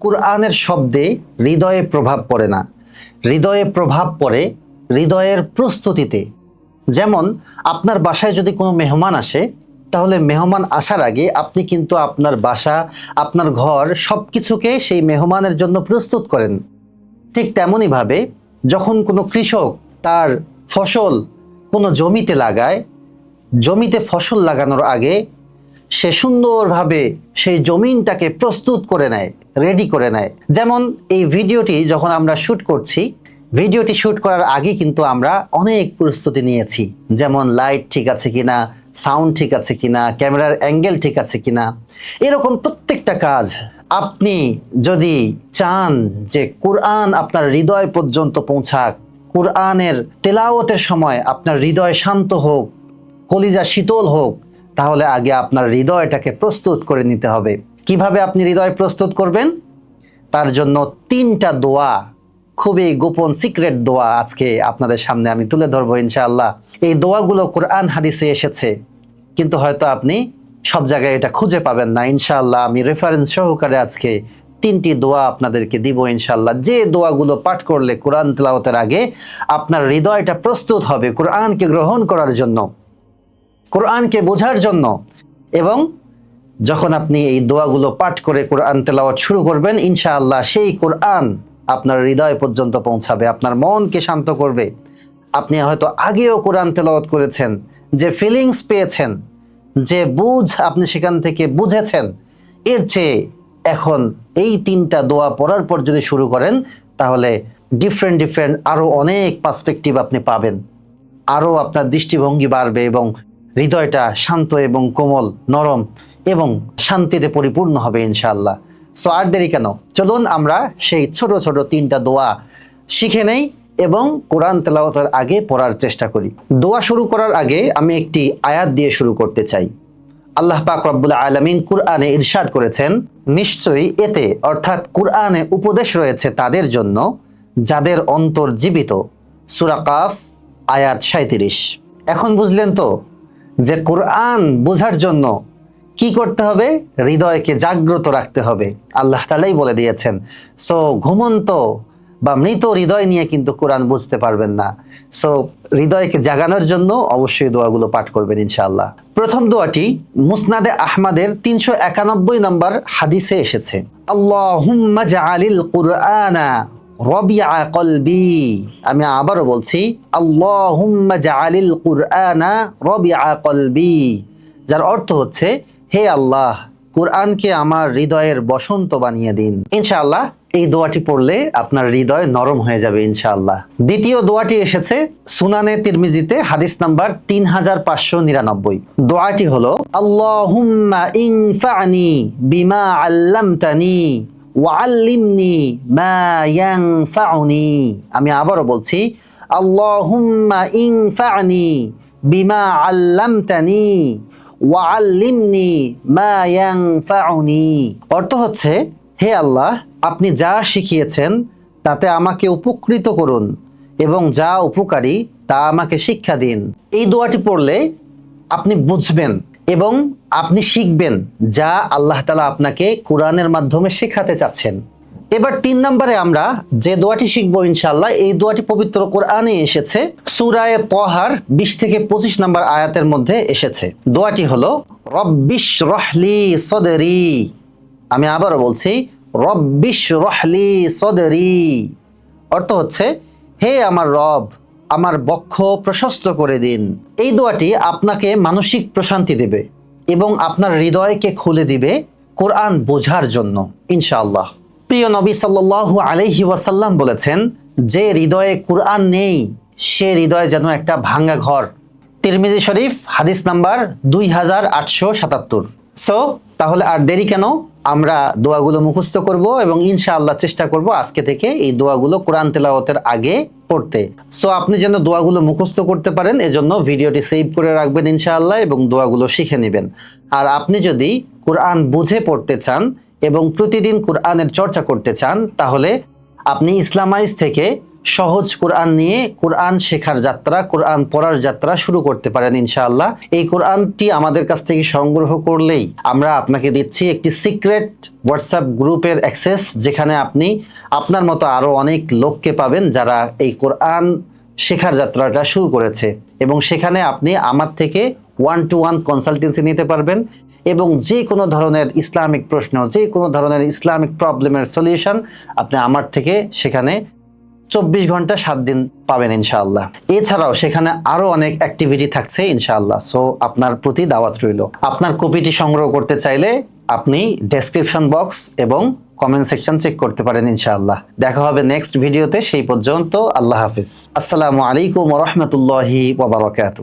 কোরআনের শব্দে হৃদয়ে প্রভাব পড়ে না। হৃদয়ে প্রভাব পড়ে হৃদয়ের প্রস্তুতিতে। যেমন, আপনার বাসায় যদি কোনো মেহমান আসে, তাহলে মেহমান আসার আগে আপনি কিন্তু আপনার বাসা, আপনার ঘর সব কিছুকে সেই মেহমানের জন্য প্রস্তুত করেন। ঠিক তেমনইভাবে যখন কোনো কৃষক তার ফসল কোনো জমিতে লাগায়, জমিতে ফসল লাগানোর আগে সে সুন্দরভাবে সেই জমিনটাকে প্রস্তুত করে নেয়। রেডি করে নেয়। যেমন এই ভিডিওটি যখন আমরা শ্যুট করছি, ভিডিওটি শ্যুট করার আগে কিন্তু আমরা অনেক প্রস্তুতি নিয়েছি। যেমন লাইট ঠিক আছে কিনা সাউন্ড ঠিক আছে কিনা ক্যামেরার অ্যাঙ্গেল ঠিক আছে কিনা। এরকম প্রত্যেকটা কাজ আপনি যদি চান যে কোরআন আপনার হৃদয় পর্যন্ত পৌঁছাক কোরআনের তেলাওয়াতের সময় আপনার হৃদয় শান্ত হোক, কলিজা শীতল হোক, তাহলে আগে আপনার হৃদয়টাকে প্রস্তুত করে নিতে হবে। কীভাবে আপনি হৃদয় প্রস্তুত করবেন? তার জন্য তিনটা দোয়া, খুবই গোপন সিক্রেট দোয়া আজকে আপনাদের সামনে আমি তুলে ধরবো ইনশাআল্লাহ। এই দোয়াগুলো কোরআন হাদিসে এসেছে, কিন্তু হয়তো আপনি সব জায়গায় এটা খুঁজে পাবেন না। ইনশাআল্লাহ আমি রেফারেন্স সহকারে আজকে তিনটি দোয়া আপনাদেরকে দিব ইনশাল্লাহ যে দোয়াগুলো পাঠ করলে কোরআন তেলাওয়াতের আগে আপনার হৃদয়টা প্রস্তুত হবে, কোরআনকে গ্রহণ করার জন্য, কোরআনকে বোঝার জন্য এবং যখন আপনি এই দোয়াগুলো পাঠ করে কোরআন তেলাওয়াত শুরু করবেন, ইনশাআল্লাহ সেই কোরআন আপনার হৃদয় পর্যন্ত পৌঁছাবে, আপনার মনকে শান্ত করবে। আপনি হয়তো আগেও কোরআন তেলাওয়াত করেছেন, যে ফিলিংস পেয়েছেন, যে বুঝ আপনি সেখান থেকে বুঝেছেন। এর চেয়ে এখন এই তিনটা দোয়া পড়ার পর যদি শুরু করেন, তাহলে ডিফারেন্ট ডিফারেন্ট আরও অনেক পার্সপেক্টিভ আপনি পাবেন। আরও আপনার দৃষ্টিভঙ্গি বাড়বে এবং হৃদয়টা শান্ত এবং কোমল, নরম এবং শান্তিতে পরিপূর্ণ হবে ইনশাআল্লাহ। সো আর দেরি কেন? চলুন আমরা সেই ছোট ছোট তিনটা দোয়া শিখে নেই এবং কোরআন তেলাওয়াতের আগে পড়ার চেষ্টা করি। দোয়া শুরু করার আগে আমি একটি আয়াত দিয়ে শুরু করতে চাই। আল্লাহ পাক রব্বুল আলমিন কুরআনে ইরশাদ করেছেন, নিশ্চয়ই এতে অর্থাৎ কুরআনে উপদেশ রয়েছে তাদের জন্য, যাদের অন্তর জীবিত। সুরাকাফ আয়াত সাঁত্রিশ এখন বুঝলেন তো যে কোরআন বোঝার জন্য কি করতে হবে? হৃদয়কে জাগ্রত রাখতে হবে। আল্লাহ তালাই বলে দিয়েছেন, সো ঘুমন্ত বা মৃত হৃদয় নিয়ে কিন্তু কোরআন বুঝতে পারবেন না। সো হৃদয়কে জাগানোর জন্য অবশ্যই দোয়াগুলো পাঠ করবেন ইনশাআল্লাহ। প্রথম দোয়াটি মুসনাদে আহমাদের তিনশো একানব্বই নম্বর হাদিসে এসেছে। কুরআনা আমি আবারও বলছি জাআলিল কুরআনা রবিআ যার অর্থ হচ্ছে হে আল্লাহ, কোরআনকে আমার হৃদয়ের বসন্ত বানিয়ে দিন। ইনশাআল্লাহ, এই দোয়াটি পড়লে আপনার হৃদয় নরম হয়ে যাবে ইনশাআল্লাহ। দ্বিতীয় দোয়াটি এসেছে সুনানে তিরমিজিতে, হাদিস নাম্বার তিন হাজার পাঁচশো নিরানব্বই। দোয়াটি হলো, আল্লাহুম্মা ইনফানি বিমা আল্লামতানি ওয়াল্লিমনি আমি আবারও বলছি, আল্লাহুম্মা ইনফানি বিমা আল্লামতানি ওয়াল্লিমনি মা ইয়ানফাউনি। অর্থ হচ্ছে, হে আল্লাহ, আপনি যা শিখিয়েছেন তাতে আমাকে উপকৃত করুন এবং যা উপকারী তা আমাকে শিক্ষা দিন। এই দোয়াটি পড়লে আপনি বুঝবেন এবং আপনি শিখবেন যা আল্লাহ তালা আপনাকে কোরআনের মাধ্যমে শেখাতে চাচ্ছেন। এবার তিন নম্বরে আমরা যে দোয়াটি শিখব ইনশাল্লাহ এই দোয়াটি পবিত্র কোরআনে এসেছে। সুরায় তহার বিশ থেকে পঁচিশ নম্বর আয়াতের মধ্যে এসেছে। দোয়াটি হলো, রব্বিশ রহলি সদরি। আমি আবারও বলছি, রব্বিশ রহলি সদরি। অর্থ হচ্ছে, হে আমার রব, আমার বক্ষ প্রশস্ত করে দিন। এই দোয়াটি আপনাকে মানসিক প্রশান্তি দেবে এবং আপনার হৃদয়কে খুলে দিবে কোরআন বোঝার জন্য, ইনশাআল্লাহ। প্রিয় নবী সাল্লাল্লাহু আলাইহি ওয়াসাল্লাম বলেছেন, যে হৃদয়ে কুরআন নেই, সে হৃদয়ে যেন একটা ভাঙ্গা ঘর। তিরমিজি শরীফ, হাদিস নাম্বার দুই হাজার আটশো সাতাত্তর। সো তাহলে আর দেরি কেন? আমরা দোয়াগুলো মুখস্থ করব এবং ইনশাআল্লাহ চেষ্টা করব আজকে থেকে এই দোয়াগুলো কোরআন তেলাওয়াতের আগে পড়তে। সো আপনি যেন দোয়াগুলো মুখস্থ করতে পারেন, এজন্য ভিডিওটি সেভ করে রাখবেন ইনশাআল্লাহ এবং দোয়াগুলো শিখে নেবেন। আর আপনি যদি কোরআন বুঝে পড়তে চান এবং প্রতিদিন কোরআনের চর্চা করতে চান, তাহলে আপনি ইসলামাইজ থেকে সহজ কোরআন নিয়ে কোরআন শেখার যাত্রা, কোরআন পড়ার যাত্রা শুরু করতে পারেন ইনশাআল্লাহ। এই কোরআনটি আমাদের কাছ থেকে সংগ্রহ করলেই আমরা আপনাকে দিচ্ছি একটি সিক্রেট হোয়াটসঅ্যাপ গ্রুপের অ্যাক্সেস, যেখানে আপনি আপনার মতো আরও অনেক লোককে পাবেন যারা এই কোরআন শেখার যাত্রাটা শুরু করেছে। এবং সেখানে আপনি আমার থেকে ওয়ান টু ওয়ান কনসালটেন্সি নিতে পারবেন। এবং যে কোনো ধরনের ইসলামিক প্রশ্ন, যে কোনো ধরনের ইসলামিক প্রবলেমের সলিউশন আপনি আমার থেকে সেখানে চব্বিশ ঘণ্টা সাত দিন পাবেন ইনশাআল্লাহ। এছাড়াও সেখানে আরও অনেক অ্যাক্টিভিটি থাকছে ইনশাআল্লাহ। সো আপনার প্রতি দাওয়াত রইল। আপনার কপিটি সংগ্রহ করতে চাইলে আপনি ডেসক্রিপশন বক্স এবং কমেন্ট সেকশন চেক করতে পারেন ইনশাআল্লাহ। দেখা হবে নেক্সট ভিডিওতে সেই পর্যন্ত আল্লাহ হাফিজ। আসসালামু আলাইকুম রহমতুল্লাহি ওবরাকাতু